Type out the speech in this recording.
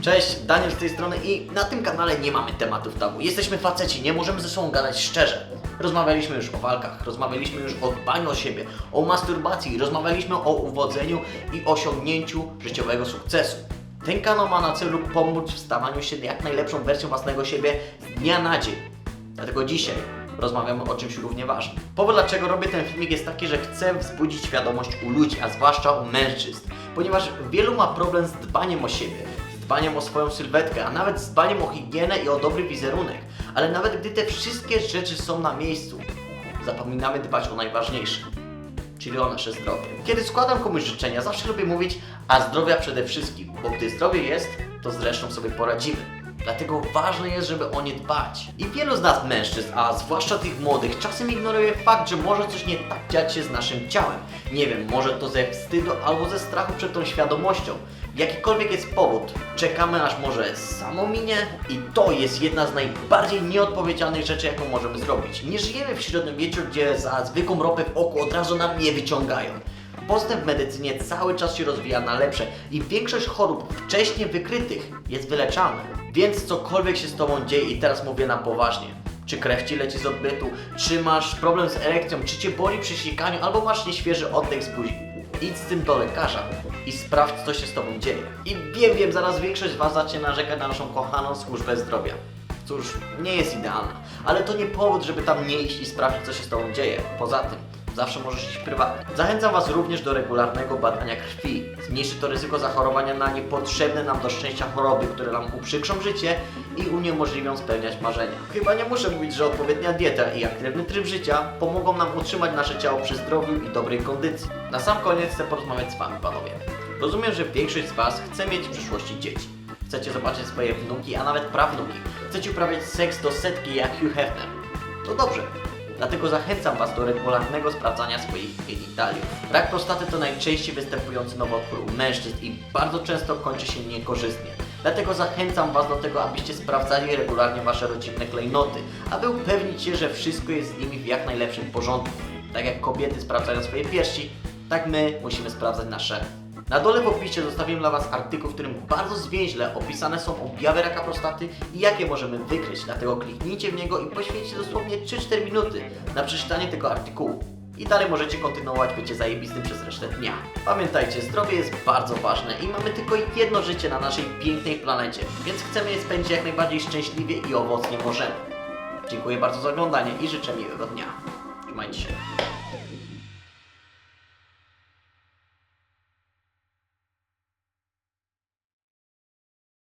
Cześć, Daniel z tej strony i na tym kanale nie mamy tematów tabu. Jesteśmy faceci, nie możemy ze sobą gadać szczerze. Rozmawialiśmy już o walkach, rozmawialiśmy już o dbaniu o siebie, o masturbacji, rozmawialiśmy o uwodzeniu i osiągnięciu życiowego sukcesu. Ten kanał ma na celu pomóc w stawaniu się jak najlepszą wersją własnego siebie z dnia na dzień. Dlatego dzisiaj rozmawiamy o czymś równie ważnym. Powód dlaczego robię ten filmik jest taki, że chcę wzbudzić świadomość u ludzi, a zwłaszcza u mężczyzn. Ponieważ wielu ma problem z dbaniem o siebie, dbaniem o swoją sylwetkę, a nawet z dbaniem o higienę i o dobry wizerunek. Ale nawet gdy te wszystkie rzeczy są na miejscu, zapominamy dbać o najważniejsze czyli o nasze zdrowie. Kiedy składam komuś życzenia, zawsze lubię mówić, a zdrowia przede wszystkim, bo gdy zdrowie jest, to z resztą sobie poradzimy. Dlatego ważne jest, żeby o nie dbać. I wielu z nas mężczyzn, a zwłaszcza tych młodych, czasem ignoruje fakt, że może coś nie tak dziać się z naszym ciałem. Nie wiem, może to ze wstydu albo ze strachu przed tą świadomością. Jakikolwiek jest powód, czekamy aż może samo minie i to jest jedna z najbardziej nieodpowiedzialnych rzeczy, jaką możemy zrobić. Nie żyjemy w średniowieczu, gdzie za zwykłą ropę w oku od razu nam je wyciągają. Postęp w medycynie cały czas się rozwija na lepsze i większość chorób wcześniej wykrytych jest wyleczana. Więc cokolwiek się z Tobą dzieje i teraz mówię na poważnie. Czy krew Ci leci z odbytu, czy masz problem z erekcją, czy Cię boli przy sikaniu, albo masz nieświeży oddech z buzi. Idź z tym do lekarza i sprawdź, co się z Tobą dzieje. I wiem, wiem, zaraz większość z Was zacznie narzekać na naszą kochaną służbę zdrowia. Cóż, nie jest idealna, ale to nie powód, żeby tam nie iść i sprawdzić, co się z Tobą dzieje. Poza tym, zawsze możesz iść prywatnie. Zachęcam Was również do regularnego badania krwi. Zmniejszy to ryzyko zachorowania na niepotrzebne nam do szczęścia choroby, które nam uprzykrzą życie i uniemożliwią spełniać marzenia. Chyba nie muszę mówić, że odpowiednia dieta i aktywny tryb życia pomogą nam utrzymać nasze ciało przy zdrowiu i dobrej kondycji. Na sam koniec chcę porozmawiać z Wami, panowie. Rozumiem, że większość z Was chce mieć w przyszłości dzieci. Chcecie zobaczyć swoje wnuki, a nawet prawnuki. Chcecie uprawiać seks do setki jak Hugh Hefner. To dobrze. Dlatego zachęcam Was do regularnego sprawdzania swoich genitaliów. Rak prostaty to najczęściej występujący nowotwór u mężczyzn i bardzo często kończy się niekorzystnie. Dlatego zachęcam Was do tego, abyście sprawdzali regularnie Wasze rodzinne klejnoty, aby upewnić się, że wszystko jest z nimi w jak najlepszym porządku. Tak jak kobiety sprawdzają swoje piersi, tak my musimy sprawdzać nasze na dole w opisie zostawiłem dla Was artykuł, w którym bardzo zwięźle opisane są objawy raka prostaty i jakie możemy wykryć. Dlatego kliknijcie w niego i poświęćcie dosłownie 3-4 minuty na przeczytanie tego artykułu. I dalej możecie kontynuować bycie zajebistym przez resztę dnia. Pamiętajcie, zdrowie jest bardzo ważne i mamy tylko jedno życie na naszej pięknej planecie, więc chcemy je spędzić jak najbardziej szczęśliwie i owocnie możemy. Dziękuję bardzo za oglądanie i życzę miłego dnia. Trzymajcie się.